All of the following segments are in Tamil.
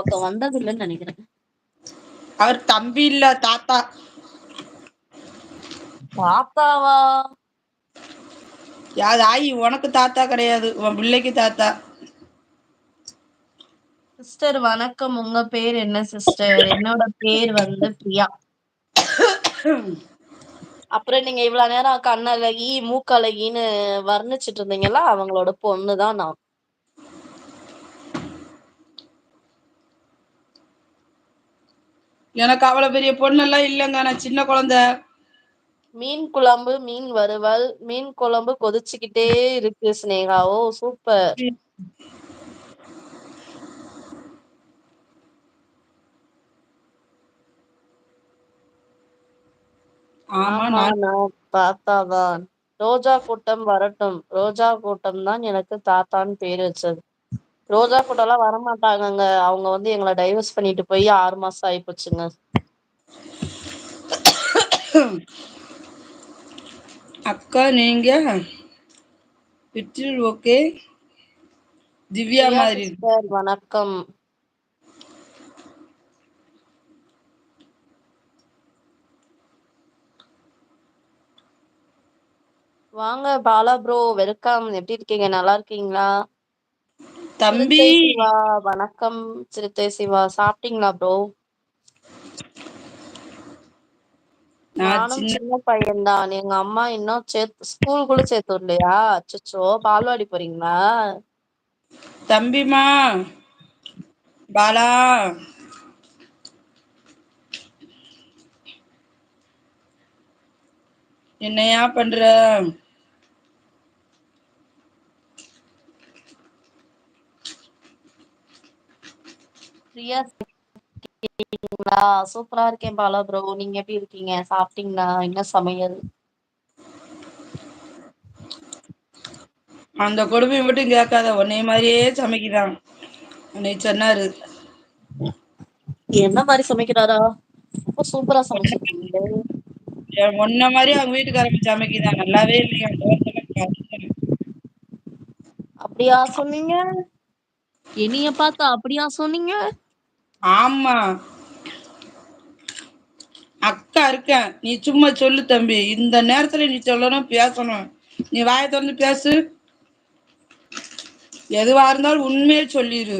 பக்கம் வந்தது இல்லன்னு நெனைக்கிறேன். அவர் தம்பி இல்ல தாத்தா. தாத்தாவா? யாது ஆயி உனக்கு தாத்தா கிடையாது உன் பிள்ளைக்கு தாத்தா. சிஸ்டர் வணக்கம். உங்க பேர் என்ன சிஸ்டர்? என்னோட பேர் வந்து பிரியா. அப்புறம் நீங்க இவ்வளவு நேரம் கண்ணழகி மூக்கழகின்னு வர்ணிச்சிட்டு இருந்தீங்கல்ல அவங்களோட பொண்ணுதான் நான். எனக்கு அவ்வளவு பெரிய பொண்ணெல்லாம் இல்லைங்க. நான் சின்ன குழந்தை. மீன் குழம்பு மீன் வறுவல் மீன் குழம்பு கொதிச்சுக்கிட்டே இருக்கு சினேகா. ஓ சூப்பர். நான் தாத்தாதான். ரோஜா கூட்டம் வரட்டும். ரோஜா கூட்டம் தான் எனக்கு தாத்தான்னு பேர் வச்சது. ரோஜா கூட்டம் எல்லாம் வரமாட்டாங்கங்க. அவங்க வந்து எங்களை டைவர்ஸ் பண்ணிட்டு போய் ஆறு மாசம் ஆயிப்போச்சுங்க. அக்கா நீங்க? விட்டில் ஓகே. திவ்யா மாதிரி. சிஸ்டர் வணக்கம். வாங்க பாலா ப்ரோ வெல்கம். எப்படி இருக்கீங்க? நல்லா இருக்கீங்களா? தம்பி. சிவா வணக்கம். சிறுத்தை சிவா சாப்பிட்டீங்களா ப்ரோ நான் நானும் சின்ன பையன்தான். எங்க அம்மா இன்னும் சேர்த்து ஸ்கூலுக்குள்ள சேர்த்து விடலையா? அச்சச்சோ பால்வாடி போறீங்களா? தம்பிமா பாலா. என்னையா பண்ற? பிரியா இருக்கீங்களா? சூப்பரா இருக்கேன் பாலா ப்ரோ நீங்க எப்படி இருக்கீங்க? சாப்பிட்டீங்களா? என்ன சமையல்? அந்த கொடுமையை மட்டும் கேட்காத. உன்னைய மாதிரியே சமைக்கிறான். உன்னை சொன்னாரு. என்ன மாதிரி சமைக்கிறாரா? ரொம்ப சூப்பரா சமைச்சிருக்கீங்களே. உன்ன மாதிரி அவங்க வீட்டுக்காரங்க சமைக்குதான் நல்லாவே இல்லையா. அப்படியா சொன்னீங்க? என்னைய பார்த்து அப்படியா சொன்னீங்க? ஆமா. அக்கா இருக்கேன் நீ சும்மா சொல்லு தம்பி. இந்த நேரத்துல நீ சொல்லணும் பேசணும். நீ வாயை திறந்து பேசு. எதுவா இருந்தாலும் உண்மையே சொல்லிடு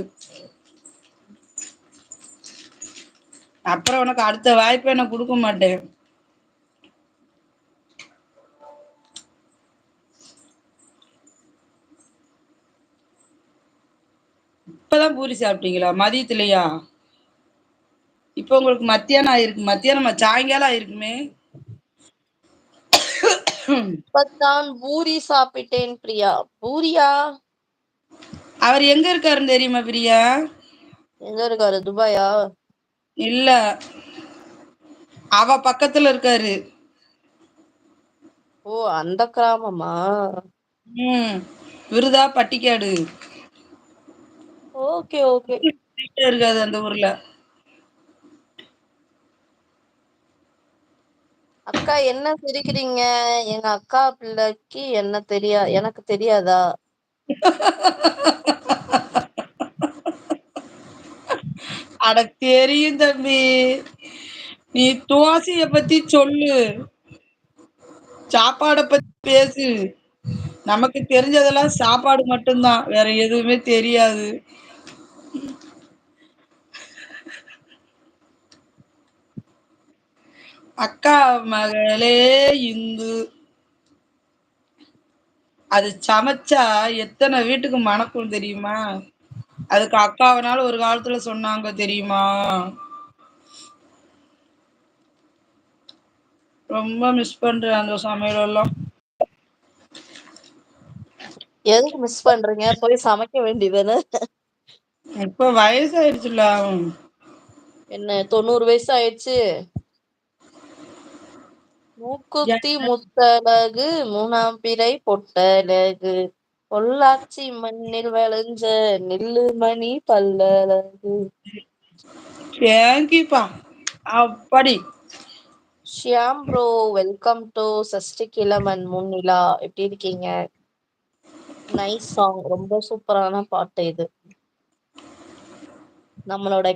அப்புறம் உனக்கு அடுத்த வாய்ப்பை நான் கொடுக்க மாட்டேன். இப்பதான் பூரி சாப்பிட்டீங்களா? மதியத்துலயா? இப்ப உங்களுக்கு மத்தியானம் ஆயிருக்கு. மத்தியானம் சாயங்காலம் ஆயிருக்குமே. இப்பதான் பூரி சாப்பிட்டேன் பிரியா. பூரியா? அவர் எங்க இருக்காருன்னு தெரியுமா பிரியா? எங்க இருக்காரு? துபாயா? இல்ல. அவ பக்கத்துல இருக்காரு. ஓ அந்த கிராமமா? விருதா பட்டிக்காடு. Okay okay. இருக்காது அந்த ஊர்ல. அக்கா என்ன சிரிக்கிறீங்க? எங்க அக்கா பிள்ளைக்கு என்ன தெரியா எனக்கு தெரியாதா? அட தெரியும் தம்பி. நீ தோசைய பத்தி சொல்லு. சாப்பாட பத்தி பேசு. நமக்கு தெரிஞ்சதெல்லாம் சாப்பாடு மட்டும்தான். வேற எதுவுமே தெரியாது. அக்கா மகளே இந்து அது சமைச்சா எத்தனை வீட்டுக்கு மணக்கும் தெரியுமா? அதுக்கு அக்காவனால ஒரு காலத்துல சொன்னாங்க தெரியுமா? ரொம்ப மிஸ் பண்றேன் அந்த சமையல் எல்லாம் எதுக்கு மிஸ் பண்றீங்க? போய் சமைக்க வேண்டியதுதானே. இப்ப வயசாயிடுச்சுல. என்ன தொண்ணூறு வயசு ஆயிடுச்சு மூக்குத்தி முத்தழகு மூணாம் பிறை பொட்டழகு. பொள்ளாச்சி மண்ணில் விளைஞ்ச நெல்லு மணி பல்லழகு. தேங்க்யூப்பா அப்பாடி. ஷியாம் ப்ரோ வெல்கம் டு சஷ்டிகிழமன் முன்னிலா. எப்படி இருக்கீங்க? Nice song. ரொம்ப சூப்பரான பாட்டு இது. நம்மளோட